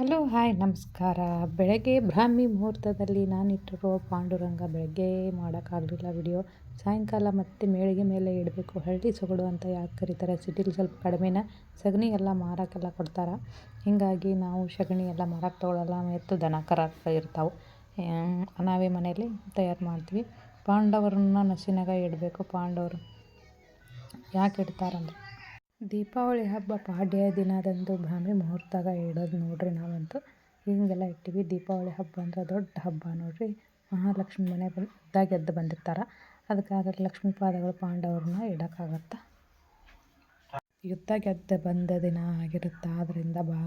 Hello, hi, ನಮಸ್ಕಾರ. ಬೆಳಗ್ಗೆ ಬ್ರಾಹ್ಮಿ ಮುಹೂರ್ತದಲ್ಲಿ ನಾನಿಟ್ಟಿರೋ ಪಾಂಡುರಂಗ ಬೆಳಗ್ಗೆ ಮಾಡೋಕ್ಕಾಗಲಿಲ್ಲ ವಿಡಿಯೋ ಸಾಯಂಕಾಲ ಮತ್ತೆ ಮೇಳಿಗೆ ಮೇಲೆ ಇಡಬೇಕು. ಹಳ್ಳಿ ಸೊಗಡು ಅಂತ ಯಾಕೆ ಕರೀತಾರೆ? ಸಿಟಿಲಿ ಸ್ವಲ್ಪ ಕಡಿಮೆನ? ಸಗಣಿ ಎಲ್ಲ ಮಾರೋಕ್ಕೆಲ್ಲ ಕೊಡ್ತಾರೆ? ಹೀಗಾಗಿ ನಾವು ಸಗಣಿ ಎಲ್ಲ ಮಾರಕ್ಕೆ ತೊಗೊಳಲ್ಲ. ಎತ್ತು ದನ ಇರ್ತಾವೆ. ನಾವೇ ಮನೆಯಲ್ಲಿ ತಯಾರು ಮಾಡ್ತೀವಿ. ಪಾಂಡವರನ್ನ ನಸಿನಾಗ ಇಡಬೇಕು. ಪಾಂಡವರು ಯಾಕೆ ಇಡ್ತಾರಂದ್ರೆ ದೀಪಾವಳಿ ಹಬ್ಬ ಪಾಡ್ಯ ದಿನದಂದು ಬ್ರಾಹ್ಮಿ ಮುಹೂರ್ತಾಗ ಇಡೋದು ನೋಡ್ರಿ ನಾವಂತೂ. ಹಿಂಗೆಲ್ಲ ಇಟ್ಟೀವಿ. ದೀಪಾವಳಿ ಹಬ್ಬ ಅಂದ್ರೆ ದೊಡ್ಡ ಹಬ್ಬ ನೋಡ್ರಿ. ಮಹಾಲಕ್ಷ್ಮಿ ಮನೆ ಬಂದಾಗ ಎದ್ದು ಬಂದಿರ್ತಾರೆ. ಅದಕ್ಕಾಗಿ ಲಕ್ಷ್ಮೀ ಪಾದಗಳು ಪಾಂಡವ್ರನ್ನ ಇಡೋಕ್ಕಾಗತ್ತೆ? ಯುದ್ಧ ಗೆದ್ದು ಬಂದ ದಿನ ಆಗಿರುತ್ತೆ. ಆದ್ದರಿಂದ ಬಾ,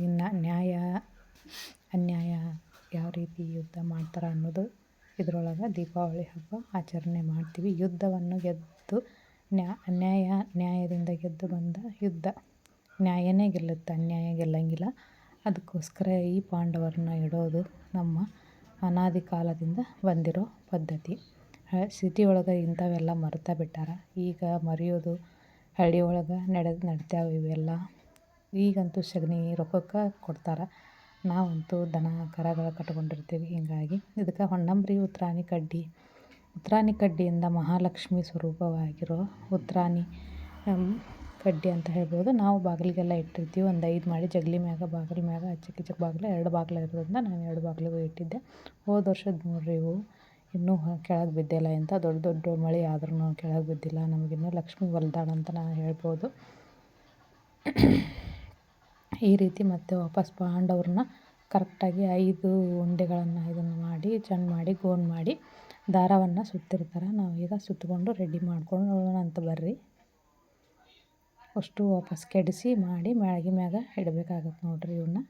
ಇನ್ನು ನ್ಯಾಯ, ಅನ್ಯಾಯ ಯಾವ ರೀತಿ ಯುದ್ಧ ಮಾಡ್ತಾರೆ ಅನ್ನೋದು ಇದರೊಳಗೆ ದೀಪಾವಳಿ ಹಬ್ಬ ಆಚರಣೆ ಮಾಡ್ತೀವಿ. ಯುದ್ಧವನ್ನು ಗೆದ್ದು ನ್ಯಾ, ಅನ್ಯಾಯ ನ್ಯಾಯದಿಂದ ಗೆದ್ದು ಬಂದ ಯುದ್ಧ. ನ್ಯಾಯನೇ ಗೆಲ್ಲುತ್ತೆ, ಅನ್ಯಾಯ ಗೆಲ್ಲಂಗಿಲ್ಲ. ಅದಕ್ಕೋಸ್ಕರ ಈ ಪಾಂಡವರನ್ನ ಇಡೋದು ನಮ್ಮ ಅನಾದಿ ಕಾಲದಿಂದ ಬಂದಿರೋ ಪದ್ಧತಿ. ಸಿಟಿ ಒಳಗೆ ಇಂಥವೆಲ್ಲ ಮರ್ತಾ ಬಿಟ್ಟಾರ. ಈಗ ಮರೆಯೋದು ಹಳ್ಳಿ ಒಳಗೆ ನಡೆದು ನಡ್ತಾವೆ ಇವೆಲ್ಲ. ಈಗಂತೂ ಸಗಣಿ ರೊಕ್ಕಕ್ಕೆ ಕೊಡ್ತಾರೆ. ನಾವಂತೂ ದನ, ಕರಗಳ ಕಟ್ಕೊಂಡಿರ್ತೀವಿ. ಹೀಗಾಗಿ ಇದಕ್ಕೆ ಹೊನ್ನಂಬ್ರಿ ಉತ್ತರಾಣಿ ಕಡ್ಡಿ. ಉತ್ತರಾಣಿ ಕಡ್ಡಿಯಿಂದ ಮಹಾಲಕ್ಷ್ಮಿ ಸ್ವರೂಪವಾಗಿರೋ ಉತ್ರಾಣಿ ಕಡ್ಡಿ ಅಂತ ಹೇಳ್ಬೋದು. ನಾವು ಬಾಗಿಲಿಗೆಲ್ಲ ಇಟ್ಟಿರ್ತೀವಿ. ಒಂದು ಐದು ಮಾಡಿ ಜಗಲಿ ಮ್ಯಾಗ, ಬಾಗಿಲ ಮ್ಯಾಗ ಚಿಕ್ಕ ಚಿಕ್ಕ ಬಾಗಿಲು, ಎರಡು ಬಾಗಿಲು ಇರೋದ್ರಿಂದ ನಾನು ಎರಡು ಬಾಗಿಲಿಗೂ ಇಟ್ಟಿದ್ದೆ. ಹೋದ ವರ್ಷದ ನೋಡಿರಿ ಇವು. ಇನ್ನೂ ಕೆಳಗೆ ಬಿದ್ದಿಲ್ಲ ಅಂತ ದೊಡ್ಡ ದೊಡ್ಡ ಮಳೆ ಆದ್ರೂ ಕೆಳಗೆ ಬಿದ್ದಿಲ್ಲ. ನಮಗಿನ್ನೂ ಲಕ್ಷ್ಮಿ ಹೊಲ್ದಾಳ ಅಂತ ನಾನು ಹೇಳ್ಬೋದು. ಈ ರೀತಿ ಮತ್ತೆ ವಾಪಸ್ ಪಾಂಡವ್ರನ್ನ ಕರೆಕ್ಟಾಗಿ ಐದು ಉಂಡೆಗಳನ್ನು ಇದನ್ನು ಮಾಡಿ ಚೆಂದ ಮಾಡಿ, ಗೋನ್ ಮಾಡಿ, ದಾರವನ್ನು ಸುತ್ತಿರ್ತಾರೆ. ನಾವು ಈಗ ಸುತ್ತಕೊಂಡು ರೆಡಿ ಮಾಡ್ಕೊಂಡು ಅಂತ ಬರ್ರಿ. ಅಷ್ಟು ವಾಪಸ್ ಕೆಡಿಸಿ ಮಾಡಿ ಮ್ಯಾಳ್ಗೆ ಮ್ಯಾಗ ಇಡಬೇಕಾಗತ್ತೆ ನೋಡಿರಿ ಇವನ್ನ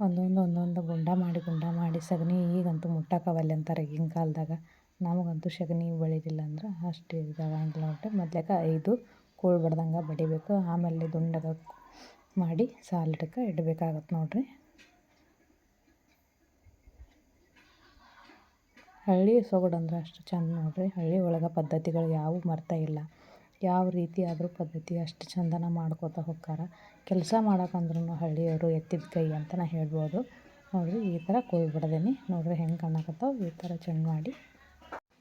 ಒಂದೊಂದು ಒಂದೊಂದು ಗುಂಡ ಮಾಡಿ ಗುಂಡ ಮಾಡಿ ಸಗಣಿ ಈಗಂತೂ ಮುಟ್ಟಕ್ಕವಲ್ಲ ಅಂತಾರೆ ಈಗಿನ ಕಾಲದಾಗ. ನಮಗಂತೂ ಸಗಣಿ ಬೆಳೀದಿಲ್ಲ ಅಂದ್ರೆ ಅಷ್ಟು ಇದಾಗಂಗಿಲ್ಲ ನೋಡ್ರಿ. ಮೊದ್ಲೇಕ ಐದು ಕೂಳು ಬಡ್ದಂಗೆ ಬಡಿಬೇಕು. ಆಮೇಲೆ ದುಂಡಗ ಮಾಡಿ ಸಾಲಿಡಕ್ಕೆ ಇಡಬೇಕಾಗತ್ತೆ ನೋಡಿರಿ. ಹಳ್ಳಿ ಸೊಗಡಂದ್ರೆ ಅಷ್ಟು ಚಂದ ನೋಡಿರಿ. ಹಳ್ಳಿ ಒಳಗೆ ಪದ್ಧತಿಗಳು ಯಾವೂ ಮರ್ತಾ ಇಲ್ಲ. ಯಾವ ರೀತಿ ಆದರೂ ಪದ್ಧತಿ ಅಷ್ಟು ಚಂದನ ಮಾಡ್ಕೋತಾ ಹೋಕ್ಕಾರ ಕೆಲಸ ಮಾಡಕ್ಕಂದ್ರೂ ಹಳ್ಳಿಯವರು ಎತ್ತಿದ ಕೈ ಅಂತಲೇ ಹೇಳ್ಬೋದು. ನೋಡಿರಿ, ಈ ಥರ ಕೊಯ್ ಬಿಡದೇನಿ. ನೋಡಿರಿ, ಹೆಂಗೆ ಕಾಣಕತ್ತಾವ? ಈ ಥರ ಚೆಂಡು ಮಾಡಿ,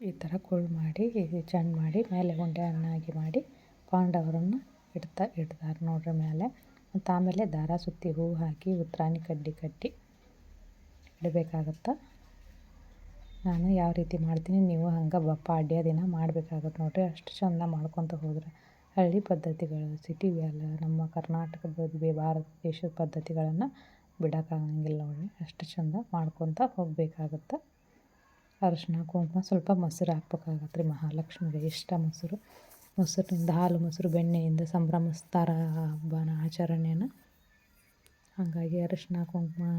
ಈ ಥರ ಕುಳ್ ಮಾಡಿ ಚೆಂಡು ಮಾಡಿ, ಮೇಲೆ ಗುಂಡೆ ಅನ್ನಾಗಿ ಮಾಡಿ ಪಾಂಡವರನ್ನು ಇಡ್ತಾ ಇಡ್ತಾರೆ ನೋಡಿರಿ ಮೇಲೆ ಮತ್ತು ಆಮೇಲೆ ದಾರ ಸುತ್ತಿ ಹೂ ಹಾಕಿ ಉತ್ತರಾಣಿ ಕಡ್ಡಿ ಕಟ್ಟಿ ಇಡಬೇಕಾಗತ್ತೆ? ನಾನು ಯಾವ ರೀತಿ ಮಾಡ್ತೀನಿ, ನೀವು ಹಂಗೆ ಬ ಪಾಡ್ಯ ದಿನ ಮಾಡಬೇಕಾಗತ್ತೆ ನೋಡಿರಿ. ಅಷ್ಟು ಚಂದ ಮಾಡ್ಕೊತ ಹೋದ್ರೆ ಹಳ್ಳಿ ಪದ್ಧತಿಗಳು ಸಿಟಿ ಎಲ್ಲ ನಮ್ಮ ಕರ್ನಾಟಕದ ಭಾರತ ದೇಶದ ಪದ್ಧತಿಗಳನ್ನು ಬಿಡೋಕ್ಕಾಗಂಗಿಲ್ಲ ನೋಡಿ ಅಷ್ಟು ಚಂದ ಮಾಡ್ಕೊತ ಹೋಗಬೇಕಾಗತ್ತೆ. ಅರಶಿನ ಕುಂಕುಮ ಸ್ವಲ್ಪ ಮೊಸರು ಹಾಕ್ಬೇಕಾಗತ್ತೆ ರೀ ಮಹಾಲಕ್ಷ್ಮಿಗೆ. ಇಷ್ಟ ಮೊಸರು. ಮೊಸರಿನಿಂದ ಹಾಲು, ಮೊಸರು, ಬೆಣ್ಣೆಯಿಂದ ಸಂಭ್ರಮಿಸ್ತಾರೆ ಹಬ್ಬನ ಆಚರಣೆನ. ಹಾಗಾಗಿ ಅರಶಿನ ಕುಂಕುಮ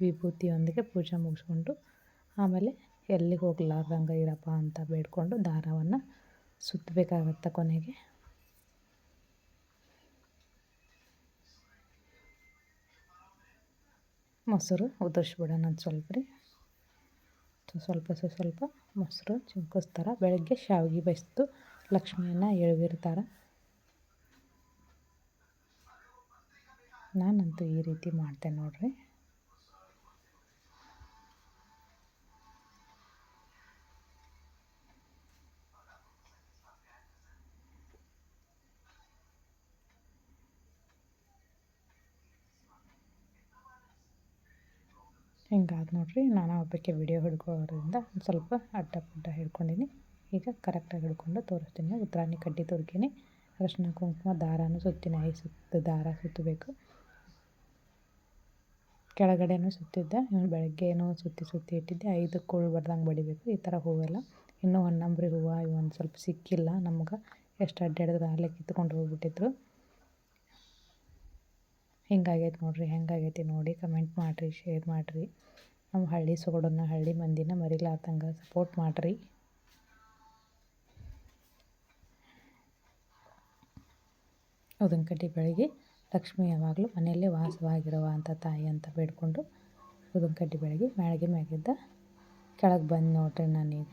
ವಿಭೂತಿಯೊಂದಿಗೆ ಪೂಜೆ ಮುಗಿಸ್ಕೊಂಡು ಆಮೇಲೆ ಎಲ್ಲಿಗೆ ಹೋಗ್ಲಾರ್ದಂಗೆ ಇರಪ್ಪ ಅಂತ ಬೇಡಿಕೊಂಡು ದಾರವನ್ನು ಸುತ್ತಬೇಕಾಗತ್ತೆ ಕೊನೆಗೆ. ಮೊಸರು ಉದುರಿಸ್ಬಿಡೋಣ ಒಂದು ಸ್ವಲ್ಪ ರೀ. ಸ್ವಲ್ಪ ಸ್ವಲ್ಪ ಮೊಸರು ಚಿಮ್ಕಿಸ್ತಾರೆ. ಬೆಳಗ್ಗೆ ಶಾವಿಗೆ ಬೈಸ್ತು ಲಕ್ಷ್ಮಿಯನ್ನು ಎಳ್ವಿರ್ತಾರೆ ನಾನಂತೂ ಈ ರೀತಿ ಮಾಡ್ತೇನೆ ನೋಡಿರಿ. ಹಿಂಗಾದ ನೋಡಿರಿ, ನಾನು ಒಬ್ಬಕ್ಕೆ ವಿಡಿಯೋ ಹಿಡ್ಕೊಳ್ಳೋದ್ರಿಂದ ಸ್ವಲ್ಪ ಅಡ್ಡ ಪಡ್ಡ ಹಿಡ್ಕೊಂಡಿನಿ. ಈಗ ಕರೆಕ್ಟಾಗಿ ಹಿಡ್ಕೊಂಡು ತೋರಿಸ್ತೀನಿ ಉತ್ತರಾಣಿ ಕಡ್ಡಿ ತುರ್ಕಿನಿ ಅರಶಿನ, ಕುಂಕುಮ, ದಾರನೂ ಸುತ್ತಿನ ಐ ಸುತ್ತು ದಾರ ಸುತ್ತಬೇಕು. ಕೆಳಗಡೆನೂ ಸುತ್ತಿದ್ದೆ ಬೆಳಗ್ಗೆನೂ ಸುತ್ತಿ ಸುತ್ತಿ ಇಟ್ಟಿದ್ದೆ. ಐದು ಕೂಳು ಬರ್ದಂಗೆ ಬಡಿಬೇಕು, ಈ ಥರ ಹೂವೆಲ್ಲ. ಇನ್ನೂ ಹೊನ್ನಂಬ್ರಿ ಹೂವು ಇವೊಂದು ಸ್ವಲ್ಪ ಸಿಕ್ಕಿಲ್ಲ, ನಮ್ಗೆ ಎಷ್ಟು ಅಡ್ಡಾಡಿದ್ರೆ ಅಲ್ಲೇ ಕಿತ್ಕೊಂಡು ಹೋಗ್ಬಿಟ್ಟಿದ್ರು. ಹಿಂಗಾಗೈತೆ ನೋಡಿರಿ, ಹೆಂಗಾಗೈತಿ ನೋಡಿ ಕಮೆಂಟ್ ಮಾಡಿರಿ ಶೇರ್ ಮಾಡಿರಿ. ನಮ್ಮ ಹಳ್ಳಿ ಸೊಗಡನ್ನು, ಹಳ್ಳಿ ಮಂದಿನ ಮರಿಲಾರ್ದಂಗೆ ಸಪೋರ್ಟ್ ಮಾಡಿರಿ. ಉದನ್ ಕಡ್ಡಿ ಲಕ್ಷ್ಮಿ ಯಾವಾಗಲೂ ಮನೆಯಲ್ಲೇ ವಾಸವಾಗಿರುವ ಅಂತ ತಾಯಿ ಅಂತ ಬೇಡಿಕೊಂಡು ಉದನ್ ಬೆಳಗ್ಗೆ ಮ್ಯಾಳಿಗೆ ಮ್ಯಾಗಿದ್ದ ಕೆಳಗೆ ಬಂದು ನೋಡ್ರಿ ನಾನೀಗ.